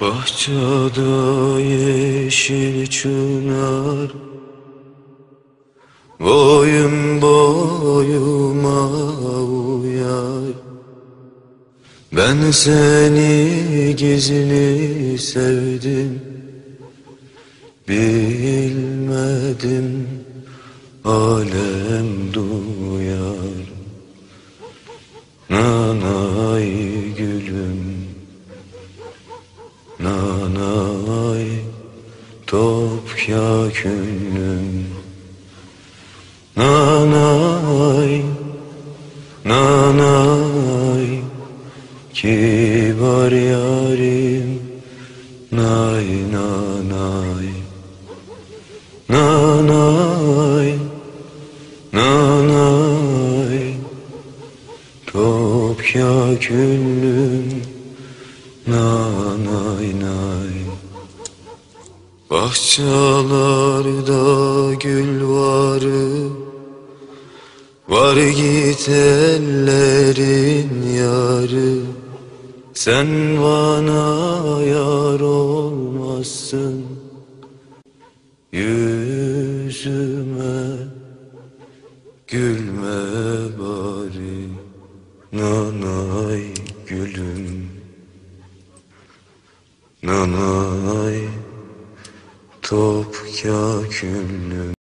Bahçede yeşil çınar. Boyun boyuma uyar. Ben seni gizli sevdim. Bilmedim alem duyar. Nanay gülüm Nanay topya küllüm Nanay Nanay Kibar yarim. Nay nanay Nanay Nanay. Topya küllüm Nanay nay Bahçelerde gül varı Var git ellerin yarı. Sen bana yar olmazsın Yüzüme gülme bari. Nanay gülüm Nanay topya küllüm